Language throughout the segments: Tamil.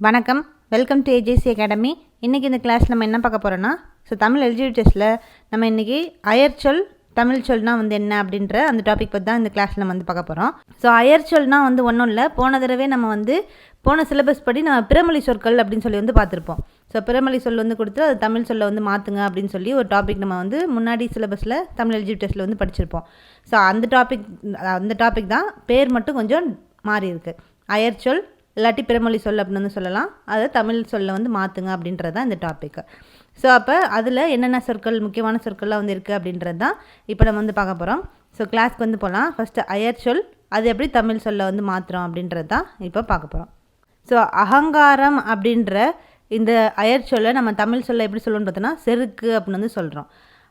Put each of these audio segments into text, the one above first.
வணக்கம். வெல்கம் டு ஏஜேசி அகாடமி இன்றைக்கி இந்த கிளாஸ் நம்ம என்ன பார்க்க போகிறோன்னா ஸோ தமிழ் எலிஜிபிள் டெஸ்ட்டில் நம்ம இன்றைக்கி அயர்ச்சொல் தமிழ் சொல்னா வந்து என்ன அப்படின்ற அந்த டாபிக் பற்றி தான் இந்த கிளாஸில் நம்ம வந்து பார்க்க போகிறோம் ஸோ அயர்ச்சொல்னா வந்து ஒன்றும் இல்லை. போன தடவை நம்ம வந்து போன சிலபஸ் படி நம்ம பிறமொழி சொற்கள் அப்படின்னு சொல்லி வந்து பார்த்துருப்போம். ஸோ பிறமொழி சொல் வந்து கொடுத்து அது தமிழ் சொல்ல வந்து மாற்றுங்க அப்படின்னு சொல்லி ஒரு டாபிக் நம்ம வந்து முன்னாடி சிலபஸில் தமிழ் எலிஜிபிள் டெஸ்ட்டில் வந்து படிச்சிருப்போம். ஸோ அந்த டாபிக் அந்த டாபிக் தான் பேர் மட்டும் கொஞ்சம் மாறி இருக்கு அயர்ச்சொல் இல்லாட்டி பிறமொழி சொல் அப்படின்னு வந்து சொல்லலாம். அதை தமிழ் சொல்ல வந்து மாற்றுங்க அப்படின்றது தான் இந்த டாபிக் ஸோ அப்போ அதில் என்னென்ன சொற்கள் முக்கியமான சொற்கள்லாம் வந்து இருக்குது அப்படின்றது தான் இப்போ நம்ம வந்து பார்க்க போகிறோம் ஸோ கிளாஸ்க்கு வந்து போகலாம் ஃபஸ்ட்டு சொல் அது எப்படி தமிழ் சொல்ல வந்து மாற்றுறோம் அப்படின்றது தான் இப்போ பார்க்க போகிறோம் ஸோ அகங்காரம் அப்படின்ற இந்த அயற்சொல்லை நம்ம தமிழ் சொல்ல எப்படி சொல்லணும்னு பார்த்தோன்னா செருக்கு அப்படின்னு வந்து சொல்கிறோம்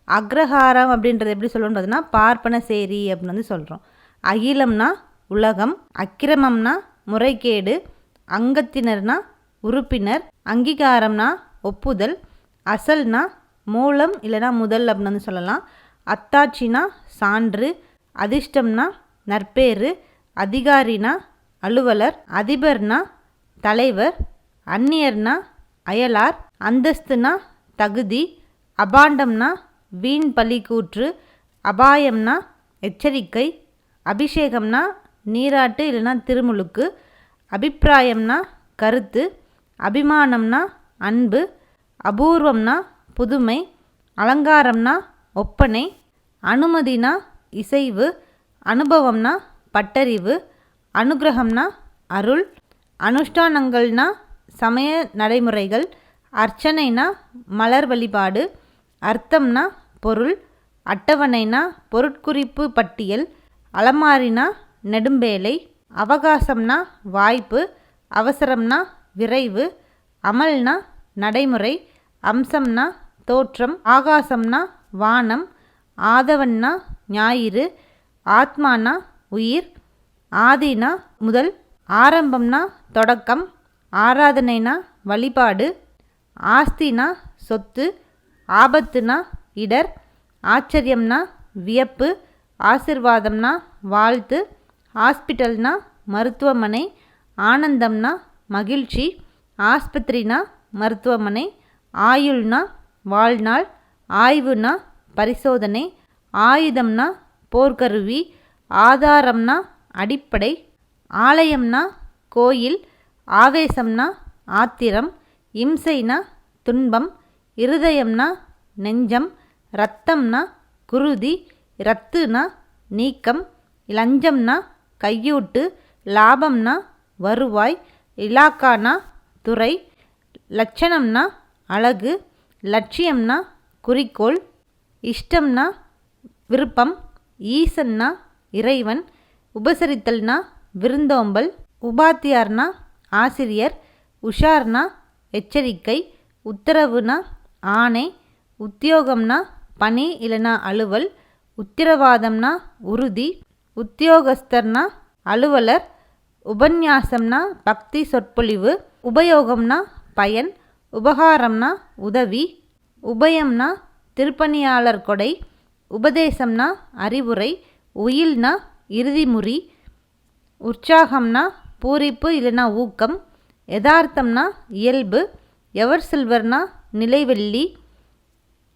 அக்ரஹாரம் அப்படின்றது எப்படி சொல்லணும்னு பார்த்தோன்னா பார்ப்பன சேரி அப்படின்னு வந்து சொல்கிறோம் அகிலம்னா உலகம் அக்கிரமம்னா முறைகேடு அங்கத்தினர்னா உறுப்பினர் அங்கீகாரம்னா ஒப்புதல் அசல்னா மூலம் இல்லைனா முதல் அப்படின்னு சொல்லலாம். அத்தாட்சினா சான்று அதிர்ஷ்டம்னா நற்பேறு அதிகாரினா அலுவலர் அதிபர்னா தலைவர் அந்நியர்னா அயலார் அந்தஸ்துனா தகுதி அபாண்டம்னா வீண் பழி கூற்று அபாயம்னா எச்சரிக்கை அபிஷேகம்னா நீராட்டு இல்லைன்னா திருமுழுக்கு அபிப்பிராயம்னா கருத்து அபிமானம்னா அன்பு அபூர்வம்னா புதுமை அலங்காரம்னா ஒப்பனை அனுமதினா இசைவு அனுபவம்னா பட்டறிவு அனுகிரகம்னா அருள் அனுஷ்டானங்கள்னா சமய நடைமுறைகள் அர்ச்சனைனா மலர் வழிபாடு அர்த்தம்னா பொருள் அட்டவணைனா பொருட்குறிப்பு பட்டியல் அலமாரினா நெடும்பேலை அவகாசம்னா வாய்ப்பு அவசரம்னா விரைவு அமல்னா நடைமுறை அம்சம்னா தோற்றம் ஆகாசம்னா வானம் ஆதவன்னா ஞாயிறு ஆத்மானா உயிர் ஆதினா முதல் ஆரம்பம்னா தொடக்கம் ஆராதனைனா வழிபாடு ஆஸ்தினா சொத்து ஆபத்துனா இடர் ஆச்சரியம்னா வியப்பு ஆசிர்வாதம்னா வாழ்த்து ஹாஸ்பிட்டல்னா மருத்துவமனை ஆனந்தம்னா மகிழ்ச்சி ஆஸ்பத்திரினா மருத்துவமனை ஆயுள்னா வாழ்நாள் ஆய்வுனா பரிசோதனை ஆயுதம்னா போர்க்கருவி ஆதாரம்னா அடிப்படை ஆலயம்னா கோயில் ஆவேசம்னா ஆத்திரம் இம்சைனா துன்பம் இருதயம்னா நெஞ்சம் ரத்தம்னா குருதி ரத்துனா நீக்கம் லஞ்சம்னா கையூட்டு லாபம்னா வருவாய் இலாக்கானா துறை லட்சணம்னா அழகு லட்சியம்னா குறிக்கோள் இஷ்டம்னா விருப்பம் ஈசன்னா இறைவன் உபசரித்தல்னா விருந்தோம்பல் உபாத்தியார்னா ஆசிரியர் உஷார்னா எச்சரிக்கை உத்தரவுனா ஆணை உத்தியோகம்னா பணி இல்லைனா அலுவல் உத்திரவாதம்னா உறுதி உத்தியோகஸ்தர்னா அலுவலர் உபன்யாசம்னா பக்தி சொற்பொழிவு உபயோகம்னா பயன் உபகாரம்னா உதவி உபயம்னா திருப்பணியாளர் கொடை உபதேசம்னா அறிவுரை உயில்னா இறுதிமுறி உற்சாகம்னா பூரிப்பு இல்லைனா ஊக்கம் யதார்த்தம்னா இயல்பு எவர் சில்வர்னா நிலைவெள்ளி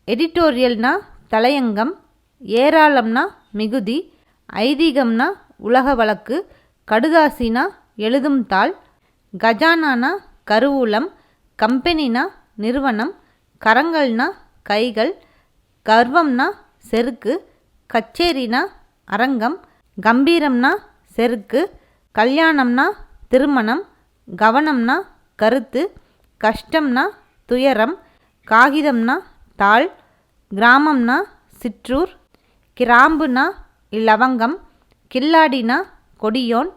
எடிட்டோரியல்னா தலையங்கம் ஏராளம்னா மிகுதி ஐதீகம்னா உலக வழக்கு கடுதாசினா எழுதும் தாள் கஜானானா கருவூலம் கம்பெனினா நிறுவனம் கரங்கள்னா கைகள் கர்வம்னா செருக்கு கச்சேரினா அரங்கம் கம்பீரம்னா செருக்கு கல்யாணம்னா திருமணம் கவனம்னா கருத்து கஷ்டம்னா துயரம் காகிதம்னா தாள் கிராமம்னா சிற்றூர் கிராம்புனா லவங்கம் கில்லாடினா கொடியோன்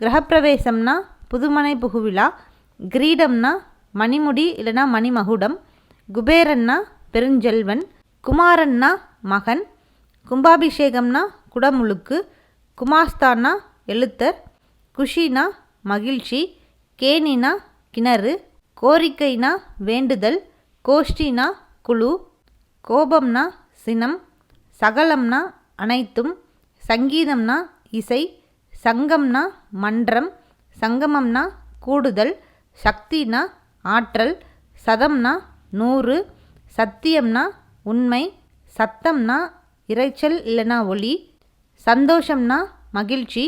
கிரகப்பிரவேசம்னா புதுமனை புகுவிழா கிரீடம்னா மணிமுடி இல்லைனா மணிமகுடம் குபேரன்னா பெருஞ்செல்வன் குமாரன்னா மகன் கும்பாபிஷேகம்னா குடமுழுக்கு குமாஸ்தானா எழுத்தர் குஷினா மகிழ்ச்சி கேணினா கிணறு கோரிக்கைனா வேண்டுதல் கோஷ்டினா குழு கோபம்னா சினம் சகலம்னா அனைத்தும் சங்கீதம்னா இசை சங்கம்னா மன்றம் சங்கமம்னா கூடுதல் சக்தினா ஆற்றல் சதம்னா நூறு சத்தியம்னா உண்மை சத்தம்னா இரைச்சல் இல்லைனா ஒளி சந்தோஷம்னா மகிழ்ச்சி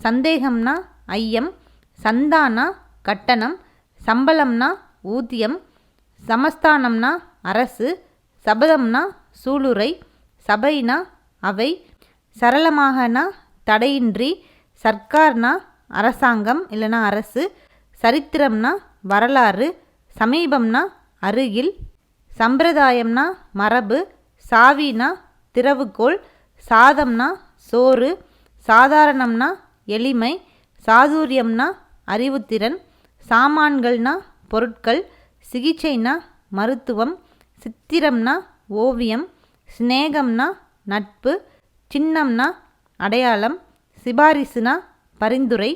சந்தேகம்னா ஐயம் சந்தானா கட்டணம் சம்பளம்னா ஊதியம் சமஸ்தானம்னா அரசு சபதம்னா சூளுரை சபைனா அவை சரளமாகனா தடையின்றி சர்க்கார்னா அரசாங்கம் இல்லைனா அரசு சரித்திரம்னா வரலாறு சமீபம்னா அருகில் சம்பிரதாயம்னா மரபு சாவினா திறவுகோல் சாதம்னா சோறு சாதாரணம்னா எளிமை சாதுரியம்னா அறிவுத்திறன் சாமான்கள்னா பொருட்கள் சிகிச்சைனா மருத்துவம் சித்திரம்னா ஓவியம் சிநேகம்னா நட்பு சின்னம்னா அடையாளம் சிபாரிசுனா பரிந்துரை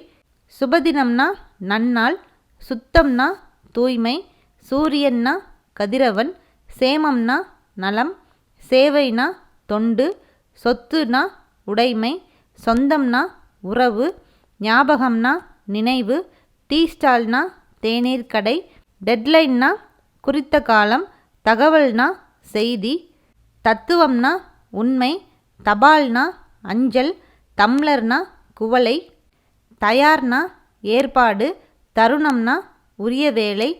சுபதினம்னா நன்னாள் சுத்தம்னா தூய்மை சூரியன்னா கதிரவன் சேமம்னா நலம் சேவைனா தொண்டு சொத்துனா உடைமை சொந்தம்னா உறவு ஞாபகம்னா நினைவு டீ ஸ்டால்னா தேநீர் கடை டெட்லைன்னா குறித்த காலம் தகவல்னா செய்தி தத்துவம்னா உண்மை தபால்னா அஞ்சல் தம்ளர்னா குவளை தயார்னா ஏற்பாடு தருணம்னா உரிய வேலை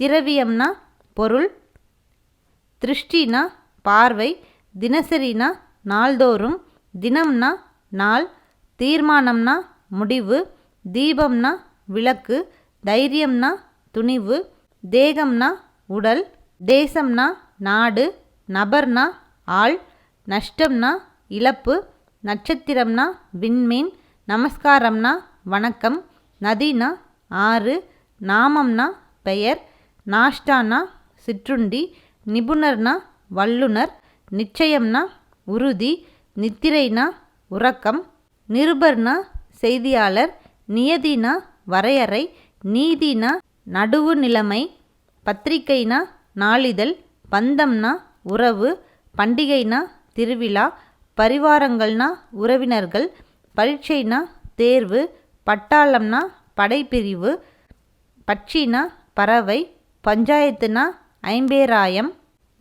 திரவியம்னா பொருள் திருஷ்டினா பார்வை தினசரினா நாள்தோறும் தினம்னா நாள் தீர்மானம்னா முடிவு தீபம்னா விளக்கு தைரியம்னா துணிவு தேகம்னா உடல் தேசம்னா நாடு நபர்னா ஆள் நஷ்டம்னா இழப்பு நட்சத்திரம்னா விண்மீன் நமஸ்காரம்னா வணக்கம் நதினா ஆறு நாமம்னா பெயர் நாஷ்டானா சிற்றுண்டி நிபுணர்னா வல்லுனர் நிச்சயம்னா உறுதி நித்திரைனா உறக்கம் நிருபர்னா செய்தியாளர் நியதினா வரையறை நீதினா நடுவு நிலைமை பத்திரிகைனா நாளிதழ் பந்தம்னா உறவு பண்டிகைனா திருவிழா பரிவாரங்கள்னா உறவினர்கள் பரீட்சைனா தேர்வு பட்டாளம்னா படைப்பிரிவு பட்சினா பறவை பஞ்சாயத்துனா ஐம்பேராயம்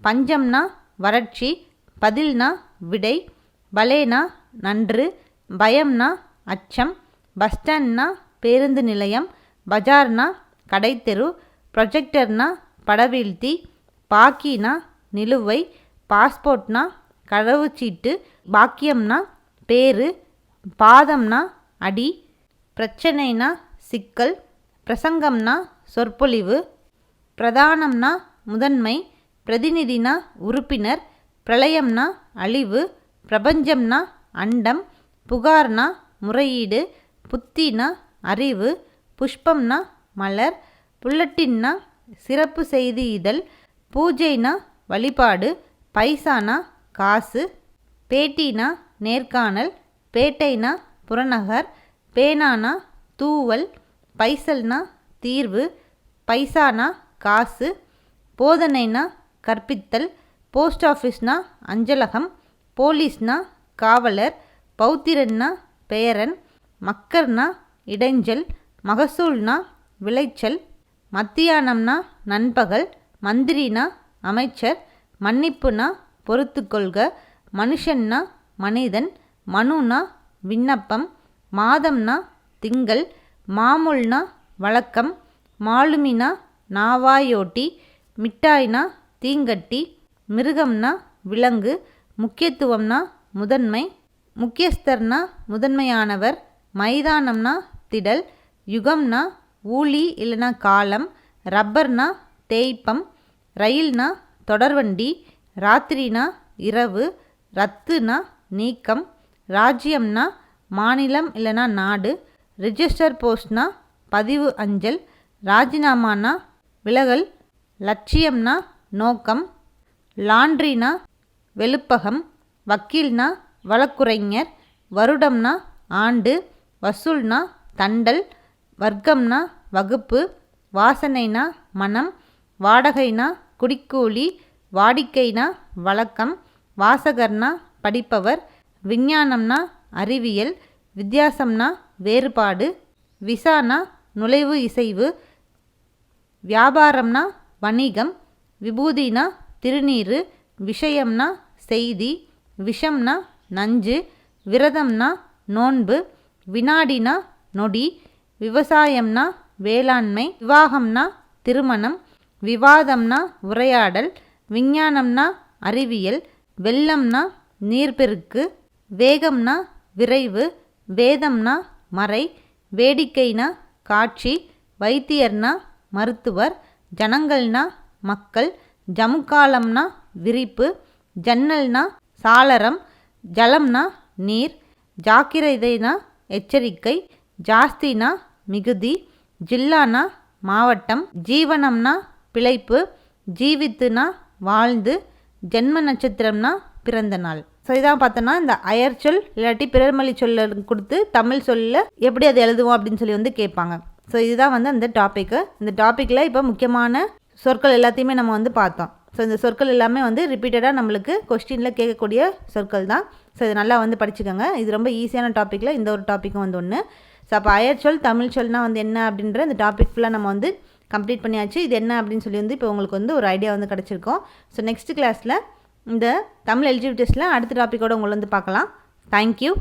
பஞ்சம்னா வறட்சி பதில்னா விடை பலேனா நன்று பயம்னா அச்சம் பஸ் ஸ்டாண்ட்னா பேருந்து நிலையம் பஜார்னா கடைத்தெரு ப்ரொஜெக்டர்னா படவீழ்த்தி பாக்கினா நிலுவை பாஸ்போர்ட்னா கடவுச்சீட்டு பாக்கியம்னா பேரு பாதம்னா அடி பிரச்சனைனா சிக்கல் பிரசங்கம்னா சொற்பொழிவு பிரதானம்னா முதன்மை பிரதிநிதினா உறுப்பினர் பிரளயம்னா அழிவு பிரபஞ்சம்னா அண்டம் புகார்னா முறையீடு புத்தினா அறிவு புஷ்பம்னா மலர் புல்லட்டின்னா சிறப்பு செய்தி இதழ் பூஜைனா வழிபாடு பைசானா காசு பேட்டினா நேர்காணல் பேட்டைனா புறநகர் பேனானா தூவல் பைசல்னா தீர்வு பைசானா காசு போதனைனா கற்பித்தல் போஸ்ட் ஆஃபீஸ்னா அஞ்சலகம் போலீஸ்னா காவலர் பௌத்திரன்னா பெயரன் மக்கர்னா இடைஞ்சல் மகசூல்னா விளைச்சல் மத்தியானம்னா நண்பகல் மந்திரினா அமைச்சர் மன்னிப்புனா பொறுத்துக்கொள்க மனுஷன்னா மனிதன் மனுனா விண்ணப்பம் மாதம்னா திங்கள் மாமூல்னா வழக்கம் மாலுமினா நாவாயோட்டி மிட்டாய்னா தீங்கட்டி மிருகம்னா விலங்கு முக்கியத்துவம்னா முதன்மை முக்கியஸ்தர்னா முதன்மையானவர் மைதானம்னா திடல் யுகம்னா ஊழி இல்லைனா காலம் ரப்பர்னா தேய்ப்பம் ரயில்னா தொடர்வண்டி ராத்திரினா இரவு ரத்துனா நீக்கம் ராஜ்யம்னா மாநிலம் இல்லைனா நாடு ரிஜிஸ்டர் போஸ்ட்னா பதிவு அஞ்சல் ராஜினாமானா விலகல் லட்சியம்னா நோக்கம் லாண்ட்ரினா வெளுப்பகம் வக்கீல்னா வழக்குரைஞர் வருடம்னா ஆண்டு வசூல்னா தண்டல் வர்க்கம்னா வகுப்பு வாசனைனா மனம் வாடகைனா குடிக்கூலி வாடிக்கைனா வழக்கம் வாசகர்னா படிப்பவர் விஞ்ஞானம்னா அறிவியல் வித்தியாசம்னா வேறுபாடு விசானா நுழைவு இசைவு வியாபாரம்னா வணிகம் விபூதினா திருநீறு விஷயம்னா செய்தி விஷம்னா நஞ்சு விரதம்னா நோன்பு வினாடினா நொடி விவசாயம்னா வேளாண்மை விவாகம்னா திருமணம் விவாதம்னா உரையாடல் விஞ்ஞானம்னா அறிவியல் வெள்ளம்னா நீர்பெருக்கு வேகம்னா விரைவு வேதம்னா மறை வேடிக்கைனா காட்சி வைத்தியர்னா மருத்துவர் ஜனங்கள்னா மக்கள் ஜமுக்காலம்னா விரிப்பு ஜன்னல்னா சாளரம் ஜலம்னா நீர் ஜாக்கிரதைனா எச்சரிக்கை ஜாஸ்தினா மிகுதி ஜில்லானா மாவட்டம் ஜீவனம்னா பிழைப்பு ஜீவித்துனா வாழ்ந்து ஜென்ம நட்சத்திரம்னா பிறந்த நாள். ஸோ இதான் பார்த்தோன்னா இந்த அயர்ச்சொல் இல்லாட்டி பிறர்மொழி சொல்ல கொடுத்து தமிழ் சொல்ல எப்படி அதை எழுதுவோம் அப்படின்னு சொல்லி வந்து கேட்பாங்க. ஸோ இதுதான் வந்து அந்த டாப்பிக்கு இந்த டாப்பிக்கில் இப்போ முக்கியமான சொற்கள் எல்லாத்தையுமே நம்ம வந்து பார்த்தோம். ஸோ இந்த சொற்கள் எல்லாமே வந்து ரிப்பீட்டடாக நம்மளுக்கு கொஸ்டினில் கேட்கக்கூடிய சொற்கள் தான். ஸோ இது நல்லா வந்து படிச்சுக்கோங்க. இது ரொம்ப ஈஸியான டாப்பிக்கில் இந்த ஒரு டாப்பிக்கும் வந்து ஒன்று ஸோ அப்போ அயர்ச்சொல் தமிழ் சொல்னால் வந்து என்ன அப்படின்ற இந்த டாபிக் ஃபுல்லாக நம்ம வந்து கம்ப்ளீட் பண்ணியாச்சு. இது என்ன அப்படின்னு சொல்லி வந்து இப்போ உங்களுக்கு வந்து ஒரு ஐடியா வந்து கிடச்சிருக்கோம். ஸோ நெக்ஸ்ட் கிளாஸில் இந்த தமிழ் எலிஜிபிள் டெஸ்ட்டில் அடுத்த டாப்பிக்கோடு உங்களை வந்து பார்க்கலாம். தேங்க்யூ